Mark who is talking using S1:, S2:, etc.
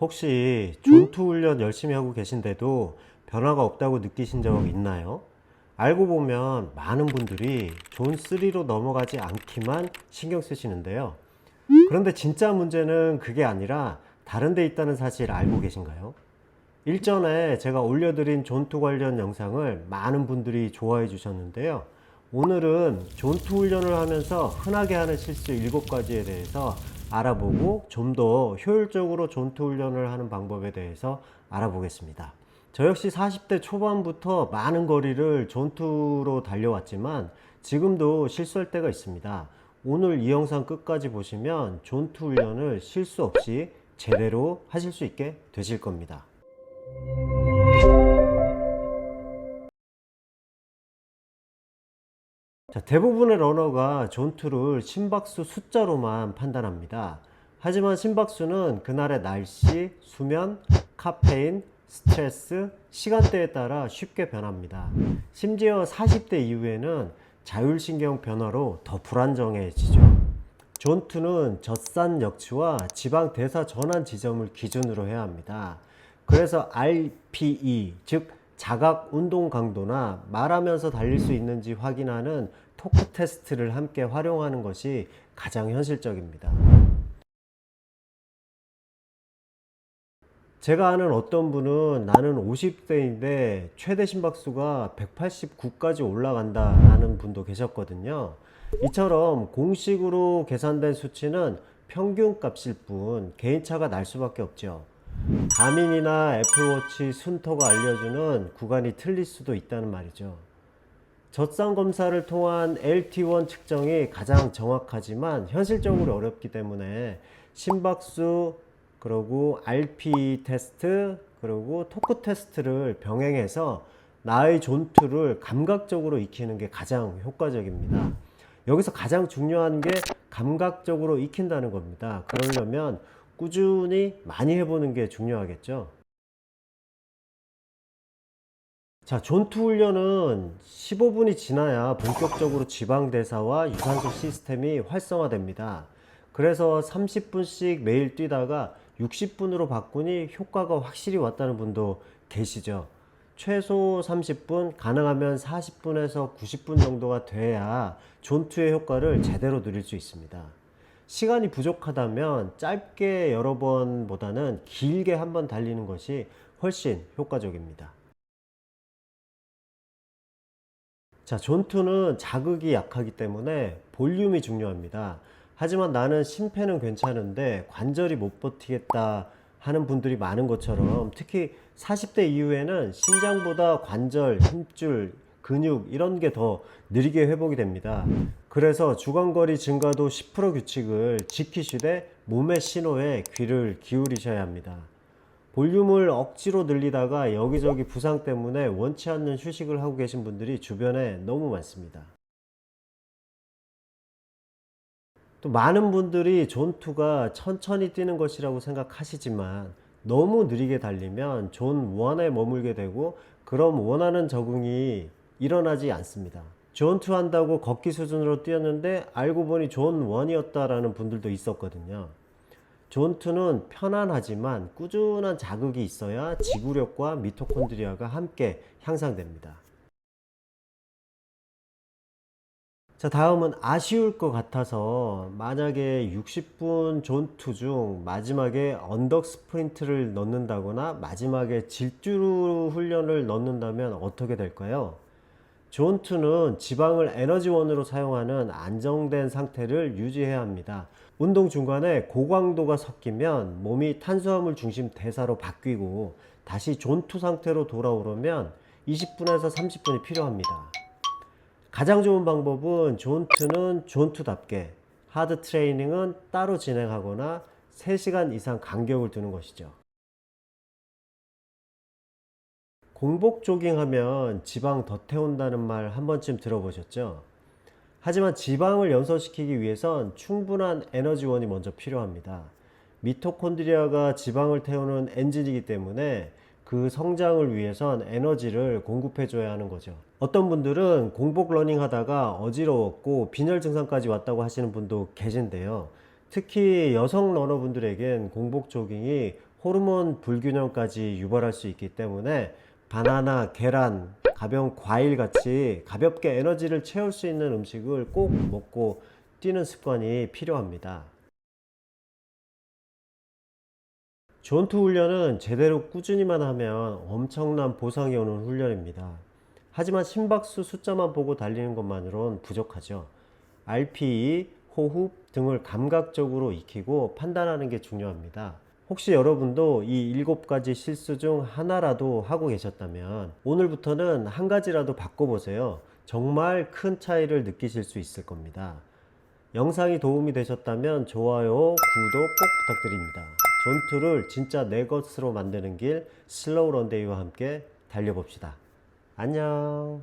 S1: 혹시 존투 훈련 열심히 하고 계신데도 변화가 없다고 느끼신 적 있나요? 알고 보면 많은 분들이 존 3로 넘어가지 않기만 신경 쓰시는데요. 그런데 진짜 문제는 그게 아니라 다른 데 있다는 사실 알고 계신가요? 일전에 제가 올려드린 존투 관련 영상을 많은 분들이 좋아해 주셨는데요. 오늘은 존투 훈련을 하면서 흔하게 하는 실수 7가지에 대해서 알아보고 좀 더 효율적으로 존투 훈련을 하는 방법에 대해서 알아보겠습니다. 저 역시 40대 초반부터 많은 거리를 존투로 달려왔지만 지금도 실수할 때가 있습니다. 오늘 이 영상 끝까지 보시면 존투 훈련을 실수 없이 제대로 하실 수 있게 되실 겁니다. 자, 대부분의 러너가 존투를 심박수 숫자로만 판단합니다. 하지만 심박수는 그날의 날씨, 수면, 카페인, 스트레스, 시간대에 따라 쉽게 변합니다. 심지어 40대 이후에는 자율신경 변화로 더 불안정해지죠. 존투는 젖산 역치와 지방 대사 전환 지점을 기준으로 해야 합니다. 그래서 RPE, 즉 자각 운동 강도나 말하면서 달릴 수 있는지 확인하는 토크 테스트를 함께 활용하는 것이 가장 현실적입니다. 제가 아는 어떤 분은 나는 50대인데 최대 심박수가 189까지 올라간다 라는 분도 계셨거든요. 이처럼 공식으로 계산된 수치는 평균 값일 뿐 개인차가 날 수밖에 없죠. 가민이나 애플워치 순터가 알려주는 구간이 틀릴 수도 있다는 말이죠. 젖산 검사를 통한 LT1 측정이 가장 정확하지만 현실적으로 어렵기 때문에 심박수 그리고 RP 테스트 그리고 토크 테스트를 병행해서 나의 존투를 감각적으로 익히는 게 가장 효과적입니다. 여기서 가장 중요한 게 감각적으로 익힌다는 겁니다. 그러려면 꾸준히 많이 해보는 게 중요하겠죠. 자, 존투 훈련은 15분이 지나야 본격적으로 지방대사와 유산소 시스템이 활성화됩니다. 그래서 30분씩 매일 뛰다가 60분으로 바꾸니 효과가 확실히 왔다는 분도 계시죠. 최소 30분, 가능하면 40분에서 90분 정도가 돼야 존투의 효과를 제대로 누릴 수 있습니다. 시간이 부족하다면 짧게 여러 번보다는 길게 한 번 달리는 것이 훨씬 효과적입니다. 자, 존투는 자극이 약하기 때문에 볼륨이 중요합니다. 하지만 나는 심폐는 괜찮은데 관절이 못 버티겠다 하는 분들이 많은 것처럼 특히 40대 이후에는 심장보다 관절, 힘줄, 근육 이런 게 더 느리게 회복이 됩니다. 그래서 주간거리 증가도 10% 규칙을 지키시되 몸의 신호에 귀를 기울이셔야 합니다. 볼륨을 억지로 늘리다가 여기저기 부상 때문에 원치 않는 휴식을 하고 계신 분들이 주변에 너무 많습니다. 또 많은 분들이 존2가 천천히 뛰는 것이라고 생각하시지만 너무 느리게 달리면 존 1에 머물게 되고 그럼 원하는 적응이 일어나지 않습니다. 존2 한다고 걷기 수준으로 뛰었는데 알고 보니 존 1이었다라는 분들도 있었거든요. 존2는 편안하지만 꾸준한 자극이 있어야 지구력과 미토콘드리아가 함께 향상됩니다. 자, 다음은 아쉬울 것 같아서 만약에 60분 존투 중 마지막에 언덕 스프린트를 넣는다거나 마지막에 질주 훈련을 넣는다면 어떻게 될까요? 존투는 지방을 에너지원으로 사용하는 안정된 상태를 유지해야 합니다. 운동 중간에 고강도가 섞이면 몸이 탄수화물 중심 대사로 바뀌고 다시 존투 상태로 돌아오려면 20분에서 30분이 필요합니다. 가장 좋은 방법은 존투는 존투답게 하드 트레이닝은 따로 진행하거나 3시간 이상 간격을 두는 것이죠. 공복 조깅하면 지방 더 태운다는 말 한 번쯤 들어보셨죠? 하지만 지방을 연소시키기 위해선 충분한 에너지원이 먼저 필요합니다. 미토콘드리아가 지방을 태우는 엔진이기 때문에 그 성장을 위해선 에너지를 공급해줘야 하는 거죠. 어떤 분들은 공복 러닝 하다가 어지러웠고 빈혈 증상까지 왔다고 하시는 분도 계신데요. 특히 여성 러너분들에겐 공복 조깅이 호르몬 불균형까지 유발할 수 있기 때문에 바나나, 계란, 가벼운 과일 같이 가볍게 에너지를 채울 수 있는 음식을 꼭 먹고 뛰는 습관이 필요합니다. 전투 훈련은 제대로 꾸준히만 하면 엄청난 보상이 오는 훈련입니다. 하지만 심박수 숫자만 보고 달리는 것만으론 부족하죠. RPE, 호흡 등을 감각적으로 익히고 판단하는 게 중요합니다. 혹시 여러분도 이 일곱 가지 실수 중 하나라도 하고 계셨다면 오늘부터는 한 가지라도 바꿔보세요. 정말 큰 차이를 느끼실 수 있을 겁니다. 영상이 도움이 되셨다면 좋아요, 구독 꼭 부탁드립니다. 전투를 진짜 내 것으로 만드는 길 슬로우 런데이와 함께 달려봅시다. 안녕.